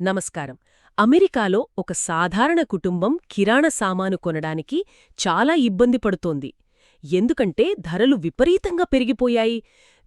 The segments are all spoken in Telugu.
నమస్కారం. అమెరికాలో ఒక సాధారణ కుటుంబం కిరాణా సామాను కొనడానికి చాలా ఇబ్బంది పడుతోంది. ఎందుకంటే ధరలు విపరీతంగా పెరిగిపోయాయి.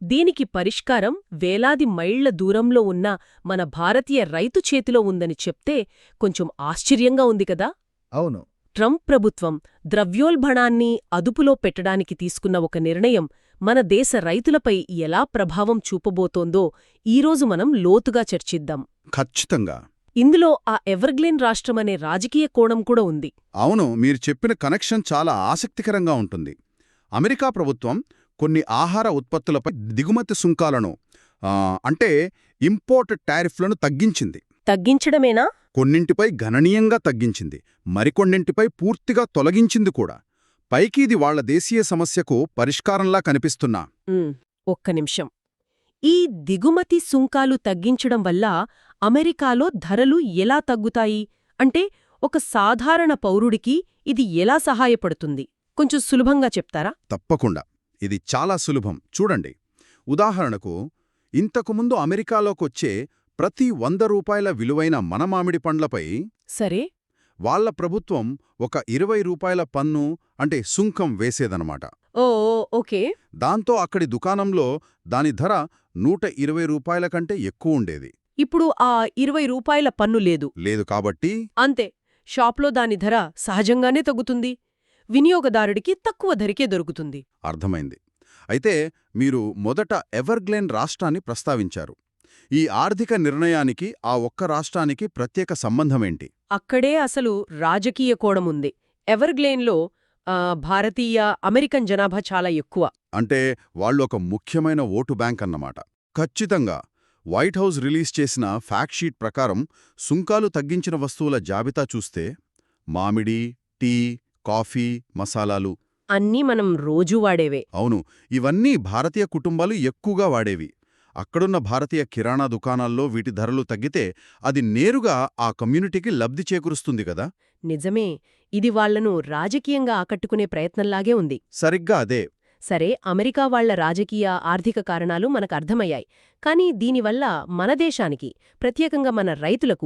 దీనికి పరిష్కారం వేలాది మైళ్ళ దూరంలో ఉన్న మన భారతీయ రైతు చేతిలో ఉందని చెప్తే కొంచెం ఆశ్చర్యంగా ఉంది కదా? అవును. ట్రంప్ ప్రభుత్వం ద్రవ్యోల్బణాన్ని అదుపులో పెట్టడానికి తీసుకున్న ఒక నిర్ణయం మన దేశ రైతులపై ఎలా ప్రభావం చూపబోతోందో ఈరోజు మనం లోతుగా చర్చిద్దాం. ఖచ్చితంగా. ఇందులో ఆ ఎవర్గ్లేన్ రాష్ట్రమనే రాజకీయ కోణం కూడా ఉంది. అవును మీరు చెప్పిన కనెక్షన్ చాలా ఆసక్తికరంగా ఉంటుంది. అమెరికా ప్రభుత్వం కొన్ని ఆహార ఉత్పత్తులపై దిగుమతి సుంకాలను అంటే ఇంపోర్ట్ టారిఫ్లను తగ్గించింది. తగ్గించడమేనా? కొన్నింటిపై గణనీయంగా తగ్గించింది. మరికొన్నింటిపై పూర్తిగా తొలగించింది కూడా. పైకి ఇది వాళ్ళ దేశీయ సమస్యకు పరిష్కారంలా కనిపిస్తున్నా. ఒక్క నిమిషం. ఈ దిగుమతి సుంకాలు తగ్గించడం వల్ల అమెరికాలో ధరలు ఎలా తగ్గుతాయి? అంటే ఒక సాధారణ పౌరుడికి ఇది ఎలా సహాయపడుతుంది? కొంచెం సులభంగా చెప్తారా? తప్పకుండా. ఇది చాలా సులభం. చూడండి. ఉదాహరణకు ఇంతకుముందు అమెరికాలోకొచ్చే ప్రతి వంద రూపాయల విలువైన మన మామిడి పండ్లపై సరే. వాళ్ళ ప్రభుత్వం ఒక ఇరవై రూపాయల పన్ను అంటే సుంకం వేసేదనమాట ఓకే. దాంతో అక్కడి దుకాణంలో దాని ధర నూట ఇరవై రూపాయల కంటే ఎక్కువ ఉండేది. ఇప్పుడు ఆ ఇరవై రూపాయల పన్ను లేదు. లేదు కాబట్టి అంతే. షాప్లో దాని ధర సహజంగానే తగ్గుతుంది. వినియోగదారుడికి తక్కువ ధరకే దొరుకుతుంది. అర్థమైంది. అయితే మీరు మొదట ఎవర్గ్లేన్ రాష్ట్రాన్ని ప్రస్తావించారు. ఈ ఆర్థిక నిర్ణయానికి ఆ ఒక్క రాష్ట్రానికి ప్రత్యేక సంబంధమేంటి? అక్కడే అసలు రాజకీయ కోణముంది. ఎవర్గ్లేన్లో భారతీయ అమెరికన్ జనాభా చాలా ఎక్కువ. అంటే వాళ్ళు ఒక ముఖ్యమైన ఓటు బ్యాంక్ అన్నమాట. ఖచ్చితంగా వైట్ హౌస్ రిలీజ్ చేసిన ఫ్యాక్ట్ షీట్ ప్రకారం సుంకాలు తగ్గించిన వస్తువుల జాబితా చూస్తే మామిడి టీ కాఫీ మసాలాలు. అన్నీ మనం రోజూ వాడేవే. అవును ఇవన్నీ భారతీయ కుటుంబాలు ఎక్కువగా వాడేవి. అక్కడున్న భారతీయ కిరాణా దుకాణాల్లో వీటి ధరలు తగ్గితే అది నేరుగా ఆ కమ్యూనిటీకి లబ్ధి చేకూరుస్తుంది కదా? నిజమే. ఇది వాళ్ళను రాజకీయంగా ఆకట్టుకునే ప్రయత్నంలాగే ఉంది. సరిగ్గా అదే. సరే అమెరికా వాళ్ళ రాజకీయ ఆర్థిక కారణాలు మనకు అర్థమయ్యాయి. కానీ దీనివల్ల మన దేశానికి ప్రత్యేకంగా మన రైతులకు